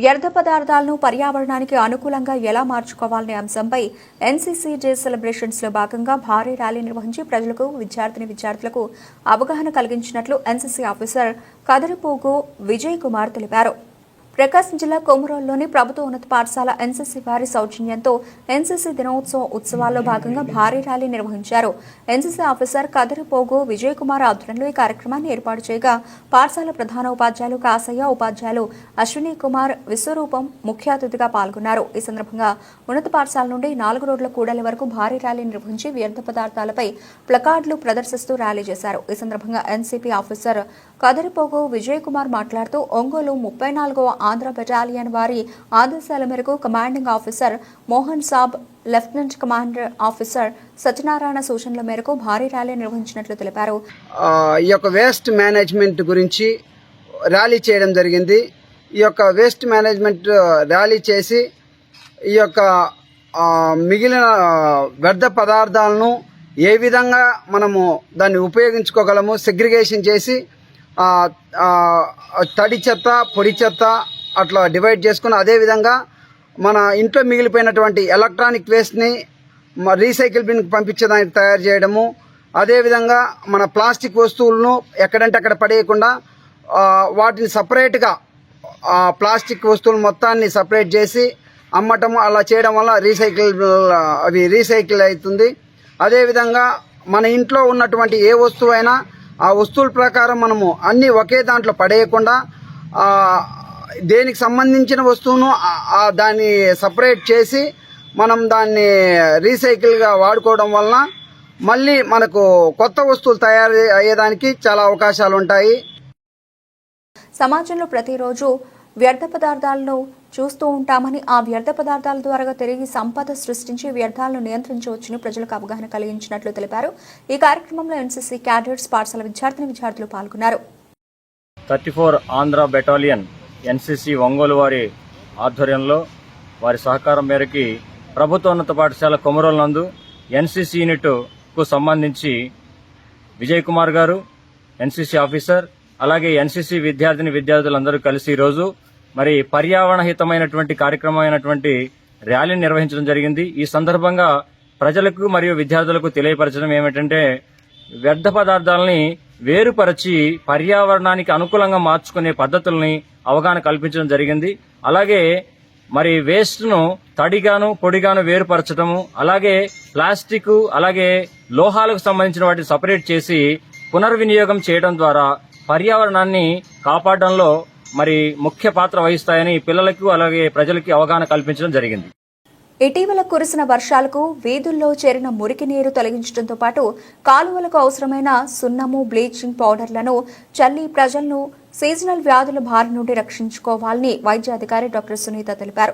వ్యర్థ పదార్థాలను పర్యావరణానికి అనుకూలంగా ఎలా మార్చుకోవాలనే అంశంపై ఎన్సీసీ డే సెలబ్రేషన్స్లో భాగంగా భారీ ర్యాలీ నిర్వహించి ప్రజలకు విద్యార్థిని విద్యార్థులకు అవగాహన కలిగించినట్లు ఎన్సీసీ ఆఫీసర్ కదరిపోగు విజయ్ కుమార్ తెలిపారు. ప్రకాశం జిల్లా కొమరోల్లోని ప్రభుత్వ ఉన్నత పాఠశాల ఎన్సీసీ వారి సౌజన్యంతో ఎన్సీసీ దినోత్సవ ఉత్సవాల్లో భాగంగా భారీ ర్యాలీ నిర్వహించారు. ఎన్సీసీ ఆఫీసర్ కదరిపోగు విజయ్ కుమార్ ఆధ్వర్యంలో ఈ కార్యక్రమాన్ని ఏర్పాటు చేయగా పాఠశాల ప్రధాన ఉపాధ్యాయులు కాసయ్య ఉపాధ్యాయులు అశ్విని కుమార్ విశ్వరూపం ముఖ్య అతిథిగా పాల్గొన్నారు. ఈ సందర్భంగా ఉన్నత పాఠశాల నుండి నాలుగు రోడ్ల కూడలి వరకు భారీ ర్యాలీ నిర్వహించి వ్యర్థ పదార్థాలపై ప్లకార్డులు ప్రదర్శిస్తూ ర్యాలీ చేశారు. ఈ సందర్భంగా ఎన్సీపీ ఆఫీసర్ కదరిపోగు విజయ్ కుమార్ మాట్లాడుతూ ఒంగోలు ముప్పై నాలుగవ ఆంధ్ర బెటాలియన్ వారి ఆదేశాల మేరకు కమాండింగ్ ఆఫీసర్ మోహన్ సాబ్ లెఫ్టినెంట్ కమాండర్ ఆఫీసర్ సత్యనారాయణ సూచనల మేరకు భారీ ర్యాలీ నిర్వహించినట్లు తెలిపారు. ఈ యొక్క వేస్ట్ మేనేజ్మెంట్ గురించి ర్యాలీ చేయడం జరిగింది. ఈ యొక్క వేస్ట్ మేనేజ్మెంట్ ర్యాలీ చేసి ఈ యొక్క మిగిలిన వ్యర్థ పదార్థాలను ఏ విధంగా మనము దాన్ని ఉపయోగించుకోగలము సెగ్రిగేషన్ చేసి తడి చెత్త పొడి చెత్త అట్లా డివైడ్ చేసుకుని అదేవిధంగా మన ఇంట్లో మిగిలిపోయినటువంటి ఎలక్ట్రానిక్ వేస్ట్ని రీసైకిల్ బిన్కి పంపించడానికి తయారు చేయడము అదేవిధంగా మన ప్లాస్టిక్ వస్తువులను ఎక్కడంటే అక్కడ పడేయకుండా వాటిని సపరేట్గా ప్లాస్టిక్ వస్తువులు మొత్తాన్ని సపరేట్ చేసి అమ్మటము అలా చేయడం వల్ల రీసైకిల్ అవి రీసైకిల్ అవుతుంది. అదేవిధంగా మన ఇంట్లో ఉన్నటువంటి ఏ వస్తువు అయినా ఆ వస్తువుల ప్రకారం మనము అన్ని ఒకే దాంట్లో పడేయకుండా దేనికి సంబంధించిన వస్తువును దాన్ని సపరేట్ చేసి మనం దాన్ని రీసైకిల్గా వాడుకోవడం వలన మళ్ళీ మనకు కొత్త వస్తువులు తయారు అయ్యేదానికి చాలా అవకాశాలు ఉంటాయి. సమాజంలో ప్రతిరోజు వ్యర్థ పదార్థాలను చూస్తూ ఉంటామని ఆ వ్యర్థ పదార్థాల ద్వారా తిరిగి సంపద సృష్టించి వ్యర్థాలను నియంత్రించవచ్చని ప్రజలకు అవగాహన కలిగించినట్లు తెలిపారు. ఈ కార్యక్రమంలో ఎన్సీసీ క్యాడెట్స్ పాఠశాల విద్యార్థిని విద్యార్థులు పాల్గొన్నారు. Thirty four Andhra battalion NCC Ongole వారి ఆధ్వర్యంలో వారి సహకారం మేరకి ప్రభుత్వోన్నత పాఠశాల కొమరోలు నందు ఎన్సీసీ యూనిట్కు సంబంధించి విజయ్ కుమార్ గారు ఎన్సీసీ ఆఫీసర్ అలాగే ఎన్సీసీ విద్యార్థిని విద్యార్థులందరూ కలిసి ఈరోజు మరి పర్యావరణ హితమైనటువంటి కార్యక్రమమైనటువంటి ర్యాలీని నిర్వహించడం జరిగింది. ఈ సందర్భంగా ప్రజలకు మరియు విద్యార్థులకు తెలియపరచడం ఏమిటంటే వ్యర్థ పదార్థాలని వేరుపరచి పర్యావరణానికి అనుకూలంగా మార్చుకునే పద్ధతుల్ని అవగాహన కల్పించడం జరిగింది. అలాగే మరి వేస్ట్ను తడిగాను పొడిగాను వేరుపరచడము అలాగే ప్లాస్టిక్ అలాగే లోహాలకు సంబంధించిన వాటిని సపరేట్ చేసి పునర్వినియోగం చేయడం ద్వారా పర్యావరణాన్ని కాపాడడంలో మరి ముఖ్య పాత్ర వహిస్తాయని పిల్లలకు అలాగే ప్రజలకి అవగాహన కల్పించడం జరిగింది. ఇటీవల కురిసిన వర్షాలకు వీధుల్లో చేరిన మురికి నీరు తొలగించడంతో పాటు కాలువలకు అవసరమైన సున్నము బ్లీచింగ్ పౌడర్లను చల్లి ప్రజలను సీజనల్ వ్యాధుల బారి నుండి రక్షించుకోవాలని వైద్యాధికారి డాక్టర్ సునీత తెలిపారు.